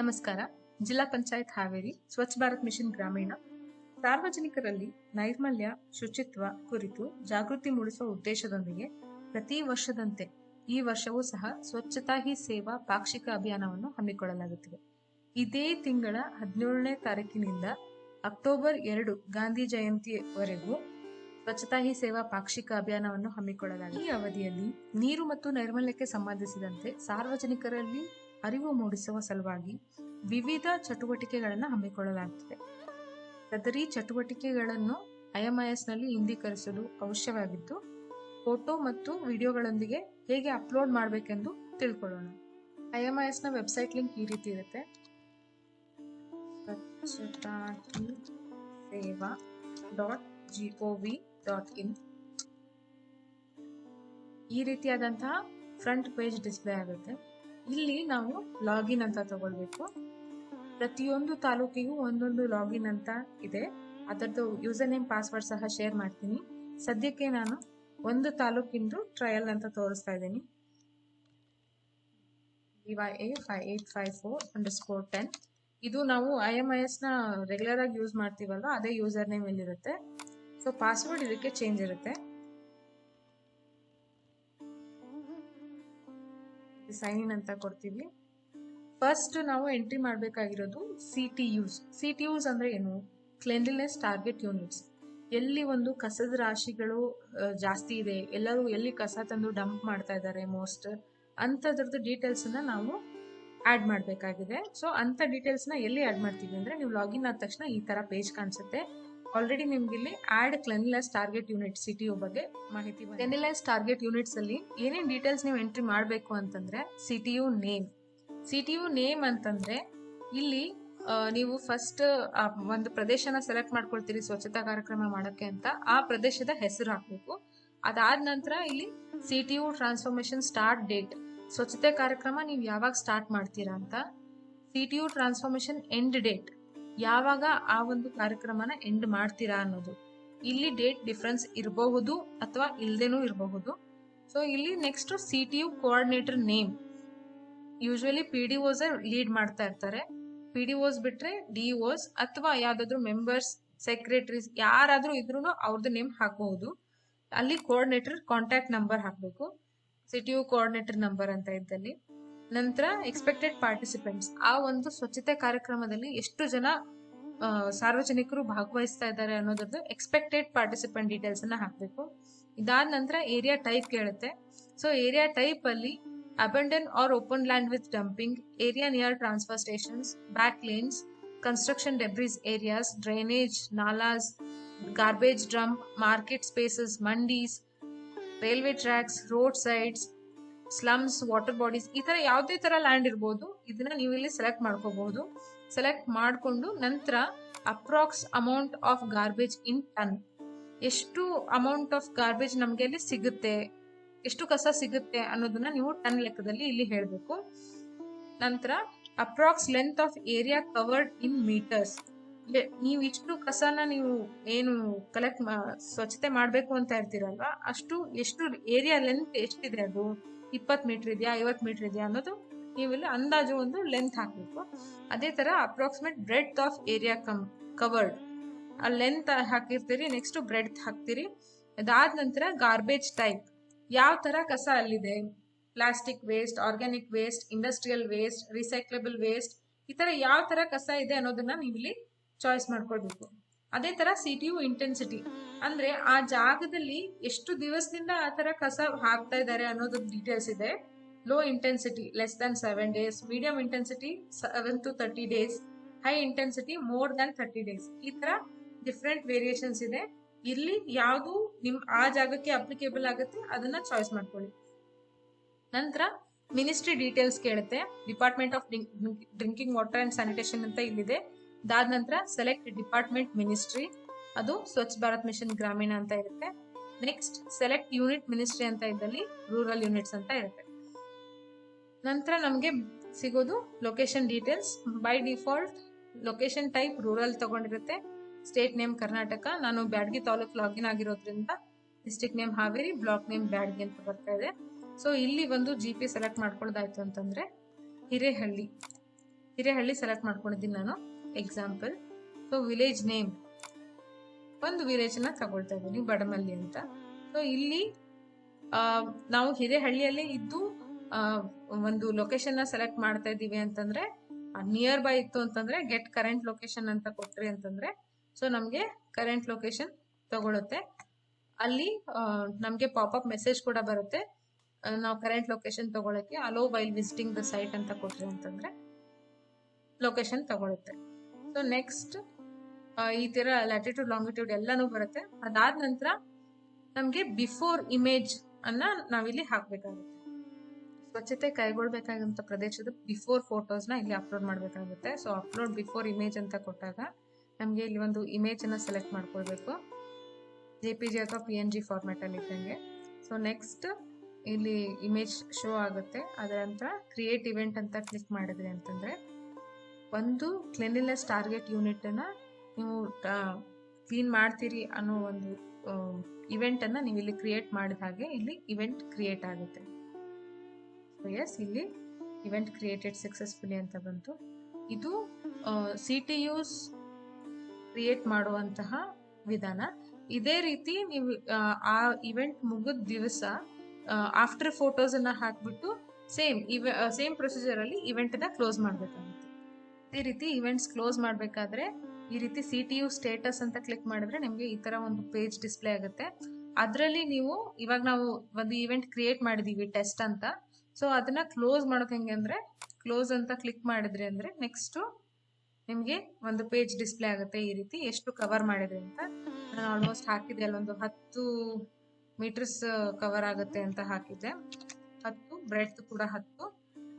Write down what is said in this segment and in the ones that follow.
ನಮಸ್ಕಾರ. ಜಿಲ್ಲಾ ಪಂಚಾಯತ್ ಹಾವೇರಿ, ಸ್ವಚ್ಛ ಭಾರತ್ ಮಿಷನ್ ಗ್ರಾಮೀಣ. ಸಾರ್ವಜನಿಕರಲ್ಲಿ ನೈರ್ಮಲ್ಯ, ಶುಚಿತ್ವ ಕುರಿತು ಜಾಗೃತಿ ಮೂಡಿಸುವ ಉದ್ದೇಶದೊಂದಿಗೆ ಪ್ರತಿ ವರ್ಷದಂತೆ ಈ ವರ್ಷವೂ ಸಹ ಸ್ವಚ್ಛತಾ ಹಿ ಸೇವಾ ಪಾಕ್ಷಿಕ ಅಭಿಯಾನವನ್ನು ಹಮ್ಮಿಕೊಳ್ಳಲಾಗುತ್ತಿದೆ. ಇದೇ ತಿಂಗಳ ಹದಿನೇಳನೇ ತಾರೀಕಿನಿಂದ ಅಕ್ಟೋಬರ್ ಎರಡು ಗಾಂಧಿ ಜಯಂತಿವರೆಗೂ ಸ್ವಚ್ಛತಾ ಹಿ ಸೇವಾ ಪಾಕ್ಷಿಕ ಅಭಿಯಾನವನ್ನು ಹಮ್ಮಿಕೊಳ್ಳಲಾಗಿದೆ. ಈ ಅವಧಿಯಲ್ಲಿ ನೀರು ಮತ್ತು ನೈರ್ಮಲ್ಯಕ್ಕೆ ಸಂಬಂಧಿಸಿದಂತೆ ಸಾರ್ವಜನಿಕರಲ್ಲಿ ಅರಿವು ಮೂಡಿಸುವ ಸಲುವಾಗಿ ವಿವಿಧ ಚಟುವಟಿಕೆಗಳನ್ನು ಹಮ್ಮಿಕೊಳ್ಳಲಾಗುತ್ತದೆ ಸದರಿ ಚಟುವಟಿಕೆಗಳನ್ನು ಐಎಂಐಎಸ್ನಲ್ಲಿ ಹಿಂದೀಕರಿಸಲು ಅವಶ್ಯವಾಗಿದ್ದು, ಫೋಟೋ ಮತ್ತು ವಿಡಿಯೋಗಳೊಂದಿಗೆ ಹೇಗೆ ಅಪ್ಲೋಡ್ ಮಾಡಬೇಕೆಂದು ತಿಳ್ಕೊಳ್ಳೋಣ. ಐಎಂಐಎಸ್ನ ವೆಬ್ಸೈಟ್ ಲಿಂಕ್ ಈ ರೀತಿ ಇರುತ್ತೆ. Seva dot G O V dot in. ಈ ರೀತಿಯಾದಂತಹ ಫ್ರಂಟ್ ಪೇಜ್ ಡಿಸ್ಪ್ಲೇ ಆಗುತ್ತೆ. ಇಲ್ಲಿ ನಾವು ಲಾಗಿನ್ ಅಂತ ತಗೊಳ್ಬೇಕು. ಪ್ರತಿಯೊಂದು ತಾಲೂಕಿಗೂ ಒಂದೊಂದು ಲಾಗಿನ್ ಅಂತ ಇದೆ. ಅದರದ್ದು ಯೂಸರ್ ನೇಮ್ ಪಾಸ್ವರ್ಡ್ ಸಹ ಶೇರ್ ಮಾಡ್ತೀನಿ. ಸದ್ಯಕ್ಕೆ ನಾನು ಒಂದು ತಾಲೂಕಿಂದು ಟ್ರಯಲ್ ಅಂತ ತೋರಿಸ್ತಾ ಇದ್ದೀನಿ. Y A five eight five four underscore ten ಇದು ನಾವು ಐ ಎಂ ಐ ಎಸ್ನ ರೆಗ್ಯುಲರ್ ಆಗಿ ಯೂಸ್ ಮಾಡ್ತೀವಲ್ವ, ಅದೇ ಯೂಸರ್ ನೇಮ್ ಇಲ್ಲಿರುತ್ತೆ ಸೊ ಪಾಸ್ವರ್ಡ್ ಇದಕ್ಕೆ ಚೇಂಜ್ ಇರುತ್ತೆ. ಸೈನ್ ಅಂತ ಕೊಡ್ತೀವಿ. ಫಸ್ಟ್ ನಾವು ಎಂಟ್ರಿ ಮಾಡಬೇಕಾಗಿರೋದು C T U's C T U's ಅಂದರೆ ಏನು? ಕ್ಲೆನ್ಲಿನೆಸ್ ಟಾರ್ಗೆಟ್ ಯೂನಿಟ್ಸ್ ಎಲ್ಲಿ ಒಂದು ಕಸದ ರಾಶಿಗಳು ಜಾಸ್ತಿ ಇದೆ, ಎಲ್ಲರೂ ಎಲ್ಲಿ ಕಸ ತಂದು ಡಂಪ್ ಮಾಡ್ತಾ ಇದ್ದಾರೆ ಮೋಸ್ಟ್ ಅಂಥದ್ರದ್ದು ಡೀಟೇಲ್ಸ್ನ ನಾವು ಆ್ಯಡ್ ಮಾಡಬೇಕಾಗಿದೆ. ಸೊ ಅಂಥ ಡೀಟೇಲ್ಸ್ನ ಎಲ್ಲಿ ಆ್ಯಡ್ ಮಾಡ್ತೀವಿ ಅಂದರೆ, ನೀವು ಲಾಗಿನ್ ಆದ ತಕ್ಷಣ ಈ ಥರ ಪೇಜ್ ಕಾಣಿಸುತ್ತೆ. ಆಲ್ರೆಡಿ ನಿಮ್ಗೆ ಇಲ್ಲಿ add cleanliness target unit C T ಬಗ್ಗೆ ಮಾಹಿತಿ ಕ್ಲೆನ್ಲೆಸ್ ಟಾರ್ಗೆಟ್ ಯೂನಿಟ್ಸ್ ಅಲ್ಲಿ ಏನೇನ್ ಡೀಟೇಲ್ಸ್ ನೀವು ಎಂಟ್ರಿ ಮಾಡಬೇಕು ಅಂತಂದ್ರೆ C T U name C T U name ಅಂತಂದ್ರೆ ಇಲ್ಲಿ ನೀವು ಫಸ್ಟ್ ಒಂದು ಪ್ರದೇಶನ ಸೆಲೆಕ್ಟ್ ಮಾಡ್ಕೊಳ್ತೀರಿ ಸ್ವಚ್ಛತಾ ಕಾರ್ಯಕ್ರಮ ಮಾಡೋಕ್ಕೆ ಅಂತ. ಆ ಪ್ರದೇಶದ ಹೆಸರು ಹಾಕ್ಬೇಕು. ಅದಾದ ನಂತರ ಇಲ್ಲಿ C T U transformation start date ಸ್ವಚ್ಛತೆ ಕಾರ್ಯಕ್ರಮ ನೀವು ಯಾವಾಗ ಸ್ಟಾರ್ಟ್ ಮಾಡ್ತೀರಾ ಅಂತ. C T U transformation end date ಯಾವಾಗ ಆ ಒಂದು ಕಾರ್ಯಕ್ರಮನ ಎಂಡ್ ಮಾಡ್ತೀರಾ ಅನ್ನೋದು. ಇಲ್ಲಿ ಡೇಟ್ ಡಿಫ್ರೆನ್ಸ್ ಇರಬಹುದು ಅಥವಾ ಇಲ್ದೇನೂ ಇರಬಹುದು. ಸೊ ಇಲ್ಲಿ next C T U coordinator name usually P D O's lead ಮಾಡ್ತಾ ಇರ್ತಾರೆ. ಪಿ ಡಿ ಓಸ್ ಬಿಟ್ರೆ ಡಿ ಓಸ್ ಅಥವಾ ಯಾವ್ದಾದ್ರು ಮೆಂಬರ್ಸ್ ಸೆಕ್ರೆಟರೀಸ್ ಯಾರಾದ್ರೂ ಇದ್ರು ಅವ್ರದ್ದು ನೇಮ್ ಹಾಕಬಹುದು. ಅಲ್ಲಿ ಕೋಆರ್ಡಿನೇಟರ್ ಕಾಂಟ್ಯಾಕ್ಟ್ ನಂಬರ್ ಹಾಕಬೇಕು. ಸಿಟಿ ಯು ಕೋಆರ್ಡಿನೇಟರ್ ನಂಬರ್ ಅಂತ ಇದ್ದಲ್ಲಿ. ನಂತರ ಎಕ್ಸ್ಪೆಕ್ಟೆಡ್ ಪಾರ್ಟಿಸಿಪೆಂಟ್ಸ್ ಆ ಒಂದು ಸ್ವಚ್ಛತೆ ಕಾರ್ಯಕ್ರಮದಲ್ಲಿ ಎಷ್ಟು ಜನ ಸಾರ್ವಜನಿಕರು ಭಾಗವಹಿಸ್ತಾ ಇದ್ದಾರೆ ಅನ್ನೋದ್ರದ್ದು ಎಕ್ಸ್ಪೆಕ್ಟೆಡ್ ಪಾರ್ಟಿಸಿಪೆಂಟ್ ಡೀಟೇಲ್ಸ್ ಅನ್ನ ಹಾಕಬೇಕು. ಇದಾದ ನಂತರ ಏರಿಯಾ ಟೈಪ್ ಕೇಳುತ್ತೆ. ಸೊ ಏರಿಯಾ ಟೈಪ್ ಅಲ್ಲಿ abandon or open land with dumping area near transfer stations back lanes construction debris areas drainage nalas garbage drum market spaces mandis railway tracks road sides slums water bodies ಈ ತರ ಯಾವುದೇ ತರ land ಇರ್ಬೋದು, ಇದನ್ನ ನೀವು ಇಲ್ಲಿ select ಮಾಡ್ಕೋಬಹುದು. Select ಮಾಡಿಕೊಂಡು ನಂತರ approx amount of garbage in ton ಎಷ್ಟು ಅಮೌಂಟ್ ಆಫ್ ಗಾರ್ಬೇಜ್ ನಮ್ಗೆ ಅಲ್ಲಿ ಸಿಗುತ್ತೆ, ಎಷ್ಟು ಕಸ ಸಿಗುತ್ತೆ ಅನ್ನೋದನ್ನ ನೀವು ಟನ್ ಲೆಕ್ಕದಲ್ಲಿ ಇಲ್ಲಿ ಹೇಳಬೇಕು. ನಂತರ approx length of area covered in metres ನೀವು ಇಷ್ಟು ಕಸನ ನೀವು ಏನು ಕಲೆಕ್ಟ್ ಸ್ವಚ್ಛತೆ ಮಾಡಬೇಕು ಅಂತ ಇರ್ತೀರಲ್ವಾ ಅಷ್ಟು, ಎಷ್ಟು ಏರಿಯಾ ಲೆಂತ್ ಎಷ್ಟಿದೆ ಅದು? ಇಪ್ಪತ್ತು ಮೀಟರ್ ಇದೆಯಾ, ಐವತ್ತು ಮೀಟರ್ ಇದೆಯಾ ಅನ್ನೋದು ನೀವು ಇಲ್ಲಿ ಅಂದಾಜು ಒಂದು ಲೆಂತ್ ಹಾಕಬೇಕು. ಅದೇ ಥರ approximate breadth of area come covered ಆ ಲೆಂತ್ ಹಾಕಿರ್ತೀರಿ ನೆಕ್ಸ್ಟು ಬ್ರೆಡ್ ಹಾಕ್ತೀರಿ. ಅದಾದ ನಂತರ ಗಾರ್ಬೇಜ್ ಟೈಪ್ ಯಾವ ಥರ ಕಸ ಅಲ್ಲಿದೆ? Plastic waste organic waste industrial waste recyclable waste ಈ ಥರ ಯಾವ ಥರ ಕಸ ಇದೆ ಅನ್ನೋದನ್ನ ನೀವು ಇಲ್ಲಿ ಚಾಯ್ಸ್ ಮಾಡ್ಕೊಳ್ಬೇಕು. ಅದೇ ತರ ಸಿಟಿಯು ಇಂಟೆನ್ಸಿಟಿ ಅಂದ್ರೆ ಆ ಜಾಗದಲ್ಲಿ ಎಷ್ಟು ದಿವಸದಿಂದ ಆ ತರ ಕಸ ಹಾಕ್ತಾ ಇದ್ದಾರೆ ಅನ್ನೋದು ಡೀಟೇಲ್ಸ್ ಇದೆ. Low intensity less than seven days medium intensity seven to thirty days high intensity more than thirty days ಈ ತರ ಡಿಫ್ರೆಂಟ್ ವೇರಿಯೇಷನ್ಸ್ ಇದೆ. ಇಲ್ಲಿ ಯಾವುದು ನಿಮ್ ಆ ಜಾಗಕ್ಕೆ ಅಪ್ಲಿಕೇಬಲ್ ಆಗುತ್ತೆ, ಅದನ್ನ ಚಾಯ್ಸ್ ಮಾಡ್ಕೊಳ್ಳಿ. ನಂತರ ಮಿನಿಸ್ಟ್ರಿ ಡೀಟೇಲ್ಸ್ ಕೇಳುತ್ತೆ. Department of drinking water and sanitation ಅಂತ ಇಲ್ಲಿದೆ. ಅದಾದ ನಂತರ ಸೆಲೆಕ್ಟ್ ಡಿಪಾರ್ಟ್ಮೆಂಟ್ ಮಿನಿಸ್ಟ್ರಿ ಅದು ಸ್ವಚ್ಛ ಭಾರತ್ ಮಿಷನ್ ಗ್ರಾಮೀಣ ಅಂತ ಇರುತ್ತೆ. ನೆಕ್ಸ್ಟ್ ಸೆಲೆಕ್ಟ್ ಯೂನಿಟ್ ಮಿನಿಸ್ಟ್ರಿ ಅಂತ ಇದ್ದಲ್ಲಿ ರೂರಲ್ ಯೂನಿಟ್ಸ್ ಅಂತ ಇರುತ್ತೆ. ನಂತರ ನಮಗೆ ಸಿಗೋದು location details by default location type rural ತಗೊಂಡಿರುತ್ತೆ. State name Karnataka. ನಾನು ಬ್ಯಾಡ್ಗಿ ತಾಲೂಕ್ ಲಾಗಿನ್ ಆಗಿರೋದ್ರಿಂದ district name Haveri block name Byadgi ಅಂತ ಬರ್ತಾ ಇದೆ. ಸೊ ಇಲ್ಲಿ ಒಂದು ಜಿ ಪಿ ಸೆಲೆಕ್ಟ್ ಮಾಡ್ಕೊಳ್ಳೋದಾಯ್ತು ಅಂತಂದ್ರೆ ಹಿರೇಹಳ್ಳಿ. ಹಿರೇಹಳ್ಳಿ ಸೆಲೆಕ್ಟ್ ಮಾಡ್ಕೊಂಡಿದ್ದೀನಿ ನಾನು. ಎಕ್ಸಾಂಪಲ್ ಸೊ ವಿಲೇಜ್ ನೇಮ್ ಒಂದು ವಿಲೇಜ್ನ ತಗೊಳ್ತಾ ಇದ್ದೀನಿ ಬಡಮಲ್ಲಿ ಅಂತ. ಸೊ ಇಲ್ಲಿ ನಾವು ಹಿರೇಹಳ್ಳಿಯಲ್ಲಿ ಇದ್ದು ಒಂದು ಲೊಕೇಶನ್ ಸೆಲೆಕ್ಟ್ ಮಾಡ್ತಾ ಇದ್ದೀವಿ ಅಂತಂದ್ರೆ ನಿಯರ್ ಬೈ ಇತ್ತು ಅಂತಂದ್ರೆ ಗೆಟ್ ಕರೆಂಟ್ ಲೊಕೇಶನ್ ಅಂತ ಕೊಟ್ರಿ ಅಂತಂದ್ರೆ ಸೊ ನಮಗೆ ಕರೆಂಟ್ ಲೊಕೇಶನ್ ತಗೊಳುತ್ತೆ. ಅಲ್ಲಿ ನಮಗೆ ಪಾಪಪ್ ಮೆಸೇಜ್ ಕೂಡ ಬರುತ್ತೆ ನಾವು ಕರೆಂಟ್ ಲೊಕೇಶನ್ ತಗೊಳಕ್ಕೆ allow while visiting the site ಅಂತ ಕೊಟ್ರಿ ಅಂತಂದ್ರೆ ಲೊಕೇಶನ್ ತಗೊಳುತ್ತೆ. ಸೊ ನೆಕ್ಸ್ಟ್ ಈ ತರ ಲ್ಯಾಟಿಟ್ಯೂಡ್ ಲಾಂಗಿಟ್ಯೂಡ್ ಎಲ್ಲಾನು ಬರುತ್ತೆ. ಅದಾದ ನಂತರ ನಮ್ಗೆ ಬಿಫೋರ್ ಇಮೇಜ್ ಅನ್ನ ನಾವಿಲ್ಲಿ ಹಾಕ್ಬೇಕಾಗುತ್ತೆ. ಸ್ವಚ್ಛತೆ ಕೈಗೊಳ್ಬೇಕಾದಂತ ಪ್ರದೇಶದ ಬಿಫೋರ್ ಫೋಟೋಸ್ನ ಇಲ್ಲಿ ಅಪ್ಲೋಡ್ ಮಾಡ್ಬೇಕಾಗುತ್ತೆ. ಸೊ ಅಪ್ಲೋಡ್ ಬಿಫೋರ್ ಇಮೇಜ್ ಅಂತ ಕೊಟ್ಟಾಗ ನಮ್ಗೆ ಇಲ್ಲಿ ಒಂದು ಇಮೇಜ್ ಅನ್ನ ಸೆಲೆಕ್ಟ್ ಮಾಡ್ಕೊಳ್ಬೇಕು. ಜೆ ಪಿ ಜಿ ಅಥವಾ ಪಿ ಎನ್ ಜಿ ಫಾರ್ಮ್ಯಾಟ್ ಅಲ್ಲಿ ಇದ್ದಂಗೆ. ಸೊ ನೆಕ್ಸ್ಟ್ ಇಲ್ಲಿ ಇಮೇಜ್ ಶೋ ಆಗುತ್ತೆ. ಅದರ ನಂತರ ಕ್ರಿಯೇಟ್ ಇವೆಂಟ್ ಅಂತ ಕ್ಲಿಕ್ ಮಾಡಿದ್ರಿ ಅಂತಂದ್ರೆ ಒಂದು ಕ್ಲೆನ್ಲಿನೆಸ್ ಟಾರ್ಗೆಟ್ ಯೂನಿಟ್ ಅನ್ನ ನೀವು ಕ್ಲೀನ್ ಮಾಡ್ತೀರಿ ಅನ್ನೋ ಒಂದು ಇವೆಂಟನ್ನು ನೀವು ಇಲ್ಲಿ ಕ್ರಿಯೇಟ್ ಮಾಡಿದ ಹಾಗೆ ಇಲ್ಲಿ ಇವೆಂಟ್ ಕ್ರಿಯೇಟ್ ಆಗುತ್ತೆ. ಎಸ್ ಇಲ್ಲಿ ಇವೆಂಟ್ ಕ್ರಿಯೇಟೆಡ್ ಸಕ್ಸಸ್ಫುಲಿ ಅಂತ ಬಂತು. ಇದು ಸಿ ಟಿ ಯೂಸ್ ಕ್ರಿಯೇಟ್ ಮಾಡುವಂತಹ ವಿಧಾನ. ಇದೇ ರೀತಿ ನೀವು ಆ, ಇವೆಂಟ್ ಮುಗಿದ ದಿವಸ ಆಫ್ಟರ್ ಫೋಟೋಸ್ ಅನ್ನ ಹಾಕ್ಬಿಟ್ಟು ಸೇಮ್ ಇವೆ ಸೇಮ್ ಪ್ರೊಸೀಜರಲ್ಲಿ ಅಲ್ಲಿ ಇವೆಂಟ್ನ ಕ್ಲೋಸ್ ಮಾಡ್ಬೇಕಾಗುತ್ತೆ ಇದೇ ರೀತಿ ಇವೆಂಟ್ಸ್ ಕ್ಲೋಸ್ ಮಾಡಬೇಕಾದ್ರೆ ಈ ರೀತಿ ಸಿ ಟಿ ಯು ಸ್ಟೇಟಸ್ ಅಂತ ಕ್ಲಿಕ್ ಮಾಡಿದ್ರೆ ನಿಮಗೆ ಈ ತರ ಒಂದು ಪೇಜ್ ಡಿಸ್ಪ್ಲೇ ಆಗುತ್ತೆ. ಅದರಲ್ಲಿ ನೀವು ಇವಾಗ ನಾವು ಒಂದು ಇವೆಂಟ್ ಕ್ರಿಯೇಟ್ ಮಾಡಿದೀವಿ ಟೆಸ್ಟ್ ಅಂತ. ಸೊ ಅದನ್ನ ಕ್ಲೋಸ್ ಮಾಡೋದು ಹೆಂಗೆ ಅಂದ್ರೆ ಕ್ಲೋಸ್ ಅಂತ ಕ್ಲಿಕ್ ಮಾಡಿದ್ರಿ ಅಂದ್ರೆ ನೆಕ್ಸ್ಟ್ ನಿಮಗೆ ಒಂದು ಪೇಜ್ ಡಿಸ್ಪ್ಲೇ ಆಗುತ್ತೆ ಈ ರೀತಿ ಎಷ್ಟು ಕವರ್ ಮಾಡಿದ್ರಿ ಅಂತ. ನಾನು ಆಲ್ಮೋಸ್ಟ್ ಹಾಕಿದ್ದೆ ಅಲ್ಲೊಂದು ಹತ್ತು ಮೀಟರ್ಸ್ ಕವರ್ ಆಗುತ್ತೆ ಅಂತ ಹಾಕಿದ್ದೆ. ಹತ್ತು ಬ್ರೆಡ್ತ್ ಕೂಡ ಹತ್ತು.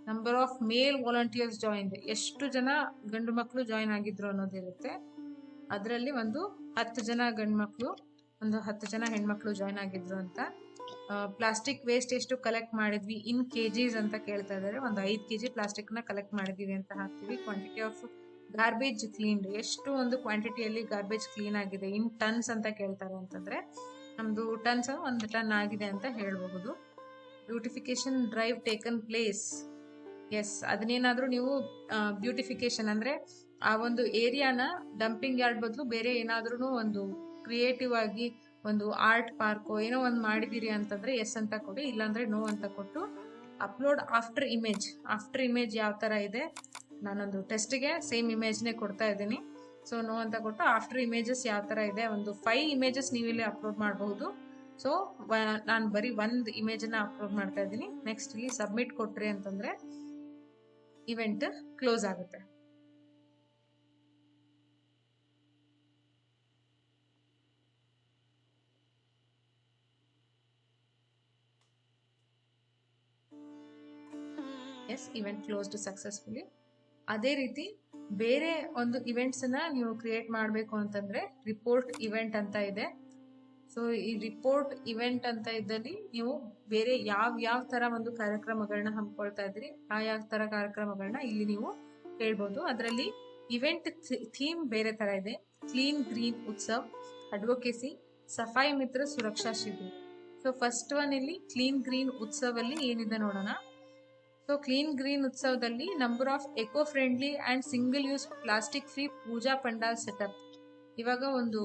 Number of male volunteers join ಎಷ್ಟು ಜನ ಗಂಡು ಮಕ್ಕಳು ಜಾಯಿನ್ ಆಗಿದ್ರು ಅನ್ನೋದಿರುತ್ತೆ ಅದರಲ್ಲಿ ಒಂದು ಹತ್ತು ಜನ ಗಂಡು ಮಕ್ಕಳು ಒಂದು ಹತ್ತು ಜನ ಹೆಣ್ಮಕ್ಳು ಜಾಯಿನ್ ಆಗಿದ್ರು ಅಂತ. ಪ್ಲಾಸ್ಟಿಕ್ ವೇಸ್ಟ್ ಎಷ್ಟು ಕಲೆಕ್ಟ್ ಮಾಡಿದ್ವಿ ಇನ್ ಕೆಜಿಸ್ ಅಂತ ಕೇಳ್ತಾ ಇದ್ದಾರೆ. ಒಂದು ಐದು ಕೆಜಿ ಪ್ಲಾಸ್ಟಿಕ್ನ ಕಲೆಕ್ಟ್ ಮಾಡಿದೀವಿ ಅಂತ ಹಾಕ್ತೀವಿ. ಕ್ವಾಂಟಿಟಿ ಆಫ್ ಗಾರ್ಬೇಜ್ ಕ್ಲೀನ್ ಎಷ್ಟು ಒಂದು ಕ್ವಾಂಟಿಟಿಯಲ್ಲಿ ಗಾರ್ಬೇಜ್ ಕ್ಲೀನ್ ಆಗಿದೆ ಇನ್ ಟನ್ಸ್ ಅಂತ ಕೇಳ್ತಾರೆ ಅಂತಂದ್ರೆ, ನಮ್ದು ಟನ್ಸ್ ಒಂದು ಟನ್ ಆಗಿದೆ ಅಂತ ಹೇಳಬಹುದು. Beautification drive taken place yes ಅದನ್ನೇನಾದ್ರೂ ನೀವು ಬ್ಯೂಟಿಫಿಕೇಶನ್ ಅಂದ್ರೆ ಆ ಒಂದು ಏರಿಯಾನ ಡಂಪಿಂಗ್ ಯಾರ್ಡ್ ಬದಲು ಬೇರೆ ಏನಾದ್ರೂ ಒಂದು ಕ್ರಿಯೇಟಿವ್ ಆಗಿ ಒಂದು ಆರ್ಟ್ ಪಾರ್ಕ್ ಏನೋ ಒಂದು ಮಾಡಿದಿರಿ ಅಂತಂದ್ರೆ ಎಸ್ ಅಂತ ಕೊಡಿ, ಇಲ್ಲಾಂದ್ರೆ ನೋ ಅಂತ ಕೊಟ್ಟು upload after image after image ಯಾವ ತರ ಇದೆ, ನಾನೊಂದು ಟೆಸ್ಟ್ಗೆ ಸೇಮ್ ಇಮೇಜ್ನೇ ಕೊಡ್ತಾ ಇದ್ದೀನಿ. ಸೊ ನೋ ಅಂತ ಕೊಟ್ಟು ಆಫ್ಟರ್ ಇಮೇಜಸ್ ಯಾವ ತರ ಇದೆ, ಒಂದು ಫೈವ್ ಇಮೇಜಸ್ ನೀವು ಇಲ್ಲಿ ಅಪ್ಲೋಡ್ ಮಾಡಬಹುದು. ಸೊ ನಾನು ಬರೀ ಒಂದು ಇಮೇಜನ್ನ ಅಪ್ಲೋಡ್ ಮಾಡ್ತಾ ಇದ್ದೀನಿ. ನೆಕ್ಸ್ಟ್ ಇಲ್ಲಿ ಸಬ್ಮಿಟ್ ಕೊಟ್ರಿ ಅಂತಂದ್ರೆ ಇವೆಂಟ್ ಕ್ಲೋಸ್ ಆಗುತ್ತೆ. ಎಸ್ ಇವೆಂಟ್ ಕ್ಲೋಸ್ಡ್ ಸಕ್ಸಸ್ಫುಲಿ ಅದೇ ರೀತಿ ಬೇರೆ ಒಂದು ಇವೆಂಟ್ಸ್ ಅನ್ನ ನೀವು ಕ್ರಿಯೇಟ್ ಮಾಡಬೇಕು ಅಂತಂದ್ರೆ ರಿಪೋರ್ಟ್ ಇವೆಂಟ್ ಅಂತ ಇದೆ. ಸೊ ಈ ರಿಪೋರ್ಟ್ ಇವೆಂಟ್ ಅಂತ ಇದ್ದಲ್ಲಿ ನೀವು ಬೇರೆ ಯಾವ ಯಾವ ತರ ಒಂದು ಕಾರ್ಯಕ್ರಮಗಳನ್ನ ಹಮ್ಮಿಕೊಳ್ತಾ ಇದ್ರಿ, ಆ ಯಾವ ತರ ಕಾರ್ಯಕ್ರಮಗಳನ್ನ ಇಲ್ಲಿ ನೀವು ಹೇಳ್ಬೋದು. ಅದರಲ್ಲಿ ಇವೆಂಟ್ ಥೀಮ್ ಬೇರೆ ತರ ಇದೆ. Clean green Utsav advocacy Safai Mitra Suraksha Shivir so first one ಇಲ್ಲಿ ಕ್ಲೀನ್ ಗ್ರೀನ್ ಉತ್ಸವ್ ಅಲ್ಲಿ ಏನಿದೆ ನೋಡೋಣ. ಸೊ ಕ್ಲೀನ್ ಗ್ರೀನ್ ಉತ್ಸವದಲ್ಲಿ number of eco friendly and single use plastic free puja pandal setup ಇವಾಗ ಒಂದು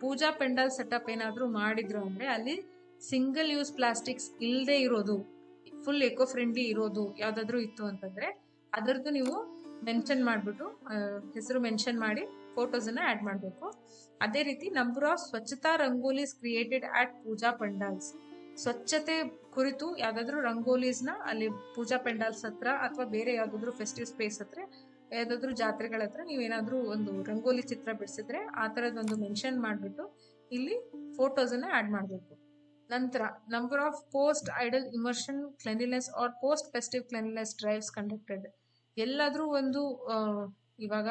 ಪೂಜಾ ಪೆಂಡಲ್ ಸೆಟಪ್ ಏನಾದ್ರೂ ಮಾಡಿದ್ರು ಅಂದ್ರೆ ಅಲ್ಲಿ ಸಿಂಗಲ್ ಯೂಸ್ ಪ್ಲಾಸ್ಟಿಕ್ಸ್ ಇಲ್ಲದೆ ಇರೋದು ಫುಲ್ ಎಕೋ ಫ್ರೆಂಡ್ಲಿ ಇರೋದು ಯಾವ್ದಾದ್ರು ಇತ್ತು ಅಂತಂದ್ರೆ ಅದರದ್ದು ನೀವು ಮೆನ್ಷನ್ ಮಾಡ್ಬಿಟ್ಟು ಹೆಸರು ಮೆನ್ಷನ್ ಮಾಡಿ ಫೋಟೋಸ್ ಅನ್ನ ಆಡ್ ಮಾಡಬೇಕು. ಅದೇ ರೀತಿ ನಂಬರ್ ಆಫ್ ಸ್ವಚ್ಛತಾ ರಂಗೋಲಿಸ್ ಕ್ರಿಯೇಟೆಡ್ ಅಟ್ ಪೂಜಾ ಪೆಂಡಾಲ್ಸ್. ಸ್ವಚ್ಛತೆ ಕುರಿತು ಯಾವ್ದಾದ್ರು ರಂಗೋಲೀಸ್ನ ಅಲ್ಲಿ ಪೂಜಾ ಪೆಂಡಾಲ್ಸ್ ಹತ್ರ ಅಥವಾ ಬೇರೆ ಯಾವ್ದಾದ್ರು ಫೆಸ್ಟಿವ್ ಸ್ಪೇಸ್ ಹತ್ರ ಯಾವ್ದಾದ್ರು ಜಾತ್ರೆಗಳ ಹತ್ರ ನೀವೇನಾದ್ರೂ ಒಂದು ರಂಗೋಲಿ ಚಿತ್ರ ಬಿಡಿಸಿದ್ರೆ ಆ ತರದೊಂದು ಮೆನ್ಷನ್ ಮಾಡ್ಬಿಟ್ಟು ಇಲ್ಲಿ ಫೋಟೋಸ್ ಆ್ಯಡ್ ಮಾಡಬೇಕು. ನಂತರ number of post idol immersion cleanliness or post festive cleanliness drives conducted ಎಲ್ಲಾದರೂ ಒಂದು ಇವಾಗ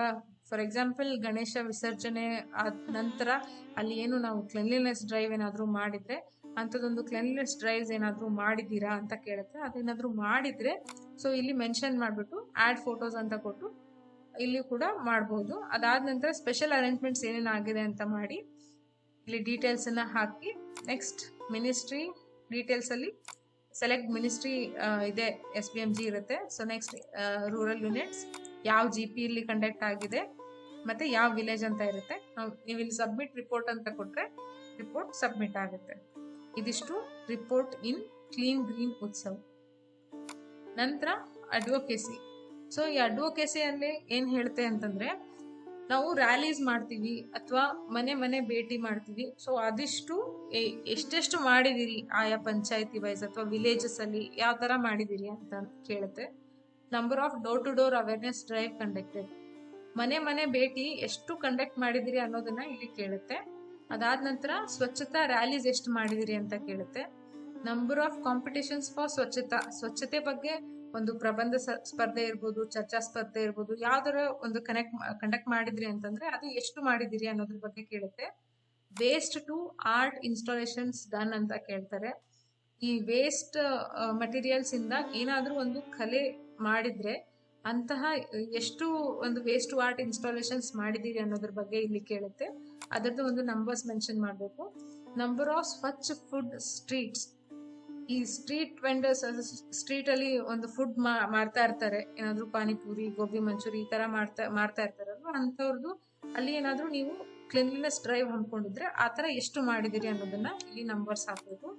ಫಾರ್ ಎಕ್ಸಾಂಪಲ್ ಗಣೇಶ ವಿಸರ್ಜನೆ ಆದ ನಂತರ ಅಲ್ಲಿ ಏನು ನಾವು ಕ್ಲೆನ್ಲಿನೆಸ್ ಡ್ರೈವ್ ಏನಾದರೂ ಮಾಡಿದ್ರೆ ಅಂಥದ್ದೊಂದು ಕ್ಲೆನ್ಲಿನೆಸ್ ಡ್ರೈವ್ಸ್ ಏನಾದರೂ ಮಾಡಿದ್ದೀರಾ ಅಂತ ಕೇಳುತ್ತೆ. ಅದೇನಾದ್ರೂ ಮಾಡಿದ್ರೆ ಸೊ ಇಲ್ಲಿ ಮೆನ್ಷನ್ ಮಾಡ್ಬಿಟ್ಟು ಆಡ್ ಫೋಟೋಸ್ ಅಂತ ಕೊಟ್ಟು ಇಲ್ಲಿ ಕೂಡ ಮಾಡಬಹುದು ಅದಾದ ನಂತರ ಸ್ಪೆಷಲ್ ಅರೇಂಜ್ಮೆಂಟ್ಸ್ ಏನೇನು ಆಗಿದೆ ಅಂತ ಮಾಡಿ ಇಲ್ಲಿ ಡೀಟೇಲ್ಸ್ ಅನ್ನ ಹಾಕಿ ನೆಕ್ಸ್ಟ್ ಮಿನಿಸ್ಟ್ರಿ ಡೀಟೇಲ್ಸ್ ಅಲ್ಲಿ ಸೆಲೆಕ್ಟ್ ಮಿನಿಸ್ಟ್ರಿ ಇದೆ ಎಸ್ ಬಿ ಎಂ ಜಿ ಇರುತ್ತೆ. ಸೊ ನೆಕ್ಸ್ಟ್ ರೂರಲ್ ಯೂನಿಟ್ಸ್ ಯಾವ ಜಿ ಪಿ ಇಲ್ಲಿ ಕಂಡಕ್ಟ್ ಆಗಿದೆ, ಮತ್ತೆ ಯಾವ ವಿಲೇಜ್ ಅಂತ ಇರುತ್ತೆ. ನಾವು ಇಲ್ಲಿ ಸಬ್ಮಿಟ್ ರಿಪೋರ್ಟ್ ಅಂತ ಕೊಟ್ರೆ ರಿಪೋರ್ಟ್ ಸಬ್ಮಿಟ್ ಆಗುತ್ತೆ. ಇದಿಷ್ಟು ರಿಪೋರ್ಟ್ ಇನ್ ಕ್ಲೀನ್ ಗ್ರೀನ್ ಉತ್ಸವ. ನಂತರ ಅಡ್ವೊಕೇಸಿ ಸೊ ಈ ಅಡ್ವೊಕೇಸಿಯಲ್ಲಿ ಏನ್ ಹೇಳುತ್ತೆ ಅಂತಂದ್ರೆ, ನಾವು ರ್ಯಾಲೀಸ್ ಮಾಡ್ತೀವಿ ಅಥವಾ ಮನೆ ಮನೆ ಭೇಟಿ ಮಾಡ್ತೀವಿ. ಸೊ ಅದಿಷ್ಟು ಎಷ್ಟೆಷ್ಟು ಮಾಡಿದಿರಿ ಆಯಾ ಪಂಚಾಯತಿ ವೈಸ್ ಅಥವಾ ವಿಲೇಜಸ್ ಅಲ್ಲಿ ಯಾವ ತರ ಮಾಡಿದಿರಿ ಅಂತ ಕೇಳುತ್ತೆ. Number of door to door awareness drive conducted ಮನೆ ಮನೆ ಭೇಟಿ ಎಷ್ಟು ಕಂಡಕ್ಟ್ ಮಾಡಿದಿರಿ ಅನ್ನೋದನ್ನ ಇಲ್ಲಿ ಕೇಳುತ್ತೆ. ಅದಾದ ನಂತರ ಸ್ವಚ್ಛತಾ ರ್ಯಾಲೀಸ್ ಎಷ್ಟು ಮಾಡಿದಿರಿ ಅಂತ ಕೇಳುತ್ತೆ. ನಂಬರ್ ಆಫ್ ಕಾಂಪಿಟೇಷನ್ಸ್ ಫಾರ್ ಸ್ವಚ್ಛತಾ, ಸ್ವಚ್ಛತೆ ಬಗ್ಗೆ ಒಂದು ಪ್ರಬಂಧ ಸ್ಪರ್ಧೆ ಇರ್ಬೋದು, ಚರ್ಚಾ ಸ್ಪರ್ಧೆ ಇರ್ಬೋದು, ಯಾವ್ದಾರ ಒಂದು ಕನೆಕ್ಟ್ ಕಂಡಕ್ಟ್ ಮಾಡಿದ್ರಿ ಅಂತಂದ್ರೆ ಅದು ಎಷ್ಟು ಮಾಡಿದಿರಿ ಅನ್ನೋದ್ರ ಬಗ್ಗೆ ಕೇಳುತ್ತೆ. Waste to art installations done ಅಂತ ಕೇಳ್ತಾರೆ. ಈ ವೇಸ್ಟ್ ಮಟೀರಿಯಲ್ಸ್ ಇಂದ ಏನಾದ್ರೂ ಒಂದು ಕಲೆ ಮಾಡಿದ್ರೆ ಅಂತಹ ಎಷ್ಟು ಒಂದು ವೇಸ್ಟ್ ಆರ್ಟ್ ಇನ್ಸ್ಟಾಲೇಷನ್ಸ್ ಮಾಡಿದೀರಿ ಅನ್ನೋದ್ರ ಬಗ್ಗೆ ಇಲ್ಲಿ ಕೇಳುತ್ತೆ. ಅದರದ್ದು ಒಂದು ನಂಬರ್ಸ್ ಮೆನ್ಷನ್ ಮಾಡಬೇಕು. Number of Swachh food streets ಈ ಸ್ಟ್ರೀಟ್ ವೆಂಡರ್ಸ್ ಸ್ಟ್ರೀಟ್ ಅಲ್ಲಿ ಒಂದು ಫುಡ್ ಮಾಡ್ತಾ ಇರ್ತಾರೆ. ಏನಾದ್ರು ಪಾನಿಪುರಿ, ಗೋಬಿ ಮಂಚೂರಿ ಈ ತರ ಮಾಡ್ತಾ ಮಾಡ್ತಾ ಇರ್ತಾರಲ್ವಾ? ಅಂತವ್ರದ್ದು ಅಲ್ಲಿ ಏನಾದ್ರು ನೀವು ಕ್ಲಿನ್ಲಿನೆಸ್ ಡ್ರೈವ್ ಹೊಂದ್ಕೊಂಡಿದ್ರೆ ಆ ತರ ಎಷ್ಟು ಮಾಡಿದಿರಿ ಅನ್ನೋದನ್ನ ಇಲ್ಲಿ ನಂಬರ್ಸ್ ಹಾಕ್ಬೇಕು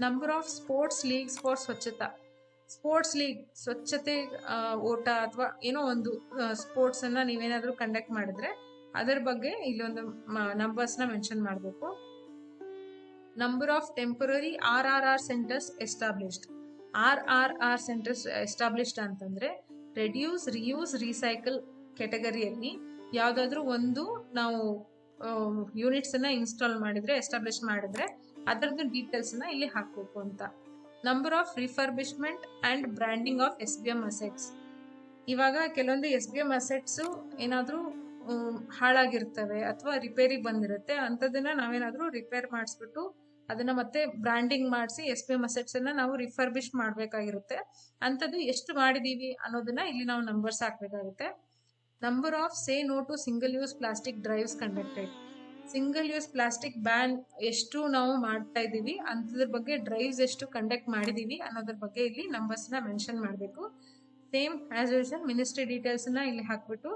number of sports leagues for Swachhata. Sports league ಸ್ವಚ್ಛತೆ ಓಟ ಅಥವಾ ಏನೋ ಒಂದು ಸ್ಪೋರ್ಟ್ಸ್ ಅನ್ನ ನೀವೇನಾದ್ರೂ ಕಂಡಕ್ಟ್ ಮಾಡಿದ್ರೆ ಅದರ ಬಗ್ಗೆ ಇಲ್ಲೊಂದು ನಂಬರ್ಸ್ನ ಮೆನ್ಷನ್ ಮಾಡಬೇಕು. R R centers established R R R centers established ಅಂತಂದ್ರೆ ರೆಡ್ಯೂಸ್ ರಿಯೂಸ್ ರೀಸೈಕಲ್ ಕೆಟಗರಿಯಲ್ಲಿ ಯಾವ್ದಾದ್ರು ಒಂದು ನಾವು ಯೂನಿಟ್ಸ್ ಅನ್ನ ಇನ್ಸ್ಟಾಲ್ ಮಾಡಿದ್ರೆ ಎಸ್ಟಾಬ್ಲಿಷ್ ಮಾಡಿದ್ರೆ ಅದರದ್ದು ಡೀಟೇಲ್ಸ್ನ ಇಲ್ಲಿ ಹಾಕಬೇಕು ಅಂತ. Number of refurbishment and branding of S B M assets ಇವಾಗ ಕೆಲವೊಂದು ಎಸ್ ಬಿ ಎಂ ಅಸೆಟ್ಸ್ ಏನಾದ್ರೂ ಹಾಳಾಗಿರ್ತವೆ ಅಥವಾ ರಿಪೇರಿ ಬಂದಿರುತ್ತೆ, ಅಂಥದ್ದನ್ನ ನಾವೇನಾದರೂ ರಿಪೇರ್ ಮಾಡಿಸ್ಬಿಟ್ಟು ಅದನ್ನ ಮತ್ತೆ ಬ್ರ್ಯಾಂಡಿಂಗ್ ಮಾಡಿಸಿ ಎಸ್ ಪಿ ಎಂ ಅಸೆಟ್ಸ್ ಅನ್ನ ನಾವು ರಿಫರ್ಬಿಶ್ ಮಾಡ್ಬೇಕಾಗಿರುತ್ತೆ. ಅಂಥದ್ದು ಎಷ್ಟು ಮಾಡಿದೀವಿ ಅನ್ನೋದನ್ನ ಇಲ್ಲಿ ನಾವು numbers ಹಾಕ್ಬೇಕಾಗುತ್ತೆ. Number of say no to single use plastic drives conducted single use plastic ban ಎಷ್ಟು ನಾವು ಮಾಡ್ತಾ ಇದ್ದೀವಿ, ಅಂಥದ್ರ ಬಗ್ಗೆ ಡ್ರೈವ್ಸ್ ಎಷ್ಟು ಕಂಡಕ್ಟ್ ಮಾಡಿದೀವಿ ಅನ್ನೋದ್ರ ಬಗ್ಗೆ ಇಲ್ಲಿ ನಂಬರ್ಸ್ನ ಮೆನ್ಷನ್ ಮಾಡಬೇಕು. ಸೇಮ್ ಆಸ್ ಯೂಶಲ್ ಮಿನಿಸ್ಟ್ರಿ ಡೀಟೇಲ್ಸ್ನ ಇಲ್ಲಿ ಹಾಕ್ಬಿಟ್ಟು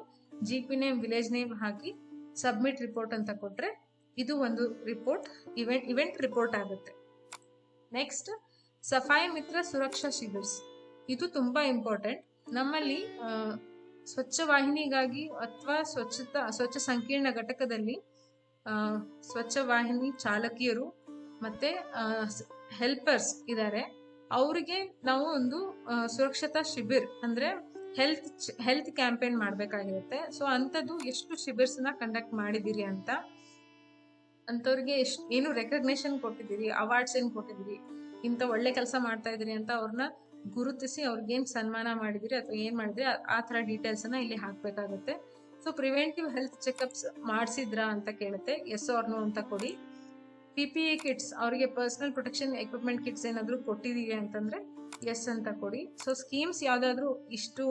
G P name village name ಹಾಕಿ ಸಬ್ಮಿಟ್ ರಿಪೋರ್ಟ್ ಅಂತ ಕೊಟ್ರೆ ಇದು ಒಂದು ರಿಪೋರ್ಟ್ ಇವೆಂಟ್ ಇವೆಂಟ್ ರಿಪೋರ್ಟ್ ಆಗುತ್ತೆ. ನೆಕ್ಸ್ಟ್ ಸಫಾಯಿ ಮಿತ್ರ ಸುರಕ್ಷಾ ಶಿಬಿರ್ಸ್ ಇದು ತುಂಬಾ ಇಂಪಾರ್ಟೆಂಟ್ ನಮ್ಮಲ್ಲಿ ಸ್ವಚ್ಛ ವಾಹಿನಿಗಾಗಿ ಅಥವಾ ಸ್ವಚ್ಛತಾ, ಸ್ವಚ್ಛ ಸಂಕೀರ್ಣ ಘಟಕದಲ್ಲಿ ಸ್ವಚ್ಛ ವಾಹಿನಿ ಚಾಲಕಿಯರು ಮತ್ತೆ ಹೆಲ್ಪರ್ಸ್ ಇದ್ದಾರೆ ಅವರಿಗೆ ನಾವು ಒಂದು ಸುರಕ್ಷತಾ ಶಿಬಿರ್ ಅಂದ್ರೆ ಹೆಲ್ತ್ ಹೆಲ್ತ್ ಕ್ಯಾಂಪೇನ್ ಮಾಡಬೇಕಾಗಿರುತ್ತೆ. ಸೊ ಅಂಥದ್ದು ಎಷ್ಟು ಶಿಬಿರ್ಸ್ನ ಕಂಡಕ್ಟ್ ಮಾಡಿದ್ದೀರಿ ಅಂತ, ಅಂಥವ್ರಿಗೆ ಎಷ್ಟು, ಏನು ರೆಕಗ್ನೇಷನ್ ಕೊಟ್ಟಿದ್ದೀರಿ ಅವಾರ್ಡ್ಸ್ ಏನು ಕೊಟ್ಟಿದ್ದೀರಿ, ಇಂಥ ಒಳ್ಳೆ ಕೆಲಸ ಮಾಡ್ತಾ ಇದ್ದೀರಿ ಅಂತ ಅವ್ರನ್ನ ಗುರುತಿಸಿ ಅವ್ರಿಗೇನ್ ಸನ್ಮಾನ ಮಾಡಿದಿರಿ ಅಥವಾ ಏನು ಮಾಡಿದ್ರಿ ಆ- ಥರ ಡೀಟೇಲ್ಸನ್ನು ಡೀಟೇಲ್ಸ್ ಇಲ್ಲಿ ಹಾಕಬೇಕಾಗುತ್ತೆ. ಸೊ ಪ್ರಿವೆಂಟಿವ್ ಹೆಲ್ತ್ ಚೆಕಪ್ಸ್ ಮಾಡಿಸಿದ್ರಾ ಅಂತ ಕೇಳುತ್ತೆ. ಎಸ್ ಅವ್ರನ್ನು ಅಂತ ಕೊಡಿ. ಪಿ ಪಿ ಎ ಕಿಟ್ಸ್ ಅವರಿಗೆ ಪರ್ಸನಲ್ ಪ್ರೊಟೆಕ್ಷನ್ ಎಕ್ವಿಪ್ಮೆಂಟ್ ಕಿಟ್ಸ್ ಏನಾದರೂ ಕೊಟ್ಟಿದ್ದೀವಿ ಅಂತಂದ್ರೆ ಎಸ್ ಅಂತ ಕೊಡಿ. ಸೊ ಸ್ಕೀಮ್ಸ್ ಯಾವ್ದಾದ್ರು ಇಷ್ಟು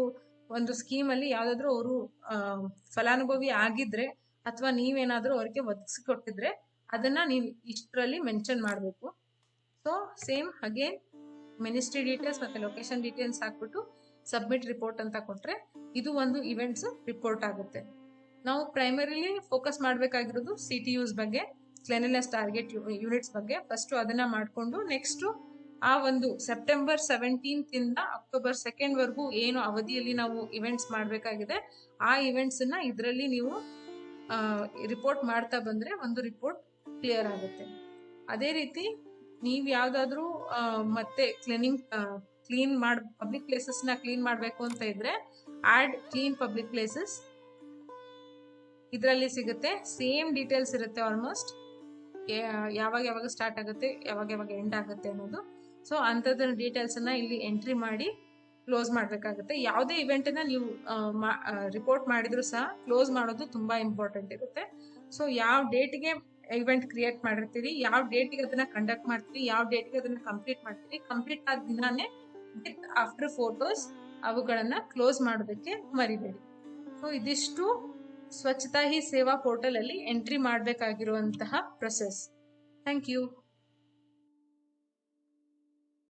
ಒಂದು ಸ್ಕೀಮ್ ಅಲ್ಲಿ ಯಾವ್ದಾದ್ರು ಅವರು ಫಲಾನುಭವಿ ಆಗಿದ್ರೆ ಅಥವಾ ನೀವೇನಾದ್ರೂ ಅವ್ರಿಗೆ ಒದಗಿಸಿ ಕೊಟ್ಟಿದ್ರೆ ಅದನ್ನ ನೀವು ಇಷ್ಟರಲ್ಲಿ ಮೆನ್ಷನ್ ಮಾಡಬೇಕು. So same again ministry details ಮತ್ತೆ ಲೊಕೇಶನ್ ಡೀಟೇಲ್ಸ್ ಹಾಕ್ಬಿಟ್ಟು ಸಬ್ಮಿಟ್ ರಿಪೋರ್ಟ್ ಅಂತ ಕೊಟ್ರೆ ಇದು ಒಂದು ಇವೆಂಟ್ಸ್ ರಿಪೋರ್ಟ್ ಆಗುತ್ತೆ. ನಾವು ಪ್ರೈಮರಿಲಿ ಫೋಕಸ್ ಮಾಡಬೇಕಾಗಿರೋದು ಸಿ ಟಿ ಯೂಸ್ ಬಗ್ಗೆ ಕ್ಲೆನಿನೆಸ್ ಟಾರ್ಗೆಟ್ ಯೂನಿಟ್ಸ್ ಬಗ್ಗೆ. ಫಸ್ಟ್ ಅದನ್ನ ಮಾಡಿಕೊಂಡು ನೆಕ್ಸ್ಟ್ ಆ ಒಂದು ಸೆಪ್ಟೆಂಬರ್ ಸೆವೆಂಟೀನ್ತ್ ಇಂದ ಅಕ್ಟೋಬರ್ ಸೆಕೆಂಡ್ ವರೆಗೂ ಏನು ಅವಧಿಯಲ್ಲಿ ನಾವು ಇವೆಂಟ್ಸ್ ಮಾಡಬೇಕಾಗಿದೆ, ಆ ಇವೆಂಟ್ಸ್ನ ಇದರಲ್ಲಿ ನೀವು ರಿಪೋರ್ಟ್ ಮಾಡ್ತಾ ಬಂದ್ರೆ ಒಂದು ರಿಪೋರ್ಟ್ ಕ್ಲಿಯರ್ ಆಗುತ್ತೆ. ಅದೇ ರೀತಿ ನೀವು ಯಾವ್ದಾದ್ರು ಮತ್ತೆ ಕ್ಲೀನಿಂಗ್ ಕ್ಲೀನ್ ಮಾಡ್ ಪಬ್ಲಿಕ್ ಪ್ಲೇಸಸ್ನ ಕ್ಲೀನ್ ಮಾಡಬೇಕು ಅಂತ ಇದ್ರೆ ಆಡ್ ಕ್ಲೀನ್ ಪಬ್ಲಿಕ್ ಪ್ಲೇಸಸ್ ಇದರಲ್ಲಿ ಸಿಗುತ್ತೆ. ಸೇಮ್ ಡೀಟೇಲ್ಸ್ ಇರುತ್ತೆ ಆಲ್ಮೋಸ್ಟ್ ಯಾವಾಗ ಯಾವಾಗ ಸ್ಟಾರ್ಟ್ ಆಗುತ್ತೆ ಯಾವಾಗ ಯಾವಾಗ ಎಂಡ್ ಆಗುತ್ತೆ ಅನ್ನೋದು. ಸೊ ಅಂಥದ್ದನ್ನ ಡೀಟೇಲ್ಸ್ ಅನ್ನ ಇಲ್ಲಿ ಎಂಟ್ರಿ ಮಾಡಿ ಕ್ಲೋಸ್ ಮಾಡಬೇಕಾಗುತ್ತೆ. ಯಾವುದೇ ಇವೆಂಟ್ ಅನ್ನ ನೀವು ರಿಪೋರ್ಟ್ ಮಾಡಿದ್ರು ಸಹ ಕ್ಲೋಸ್ ಮಾಡೋದು ತುಂಬಾ ಇಂಪಾರ್ಟೆಂಟ್ ಇರುತ್ತೆ. ಸೊ ಯಾವ ಡೇಟ್ಗೆ ಇವೆಂಟ್ ಕ್ರಿಯೇಟ್ ಮಾಡಿರ್ತೀರಿ, ಯಾವ ಡೇಟ್ಗೆ ಅದನ್ನ ಕಂಡಕ್ಟ್ ಮಾಡ್ತೀರಿ, ಯಾವ ಡೇಟ್ಗೆ ಅದನ್ನ ಕಂಪ್ಲೀಟ್ ಮಾಡ್ತೀರಿ ಕಂಪ್ಲೀಟ್ ಆದ ದಿನಾನೇ ವಿತ್ ಆಫ್ಟರ್ ಫೋಟೋಸ್ ಅವುಗಳನ್ನ ಕ್ಲೋಸ್ ಮಾಡೋದಕ್ಕೆ ಮರಿಬೇಡಿ. ಸೊ ಇದಿಷ್ಟು ಸ್ವಚ್ಛತಾ ಹಿ ಸೇವಾ ಪೋರ್ಟಲ್ ಅಲ್ಲಿ ಎಂಟ್ರಿ ಮಾಡಬೇಕಾಗಿರುವಂತಹ ಪ್ರೊಸೆಸ್ ಥ್ಯಾಂಕ್ ಯು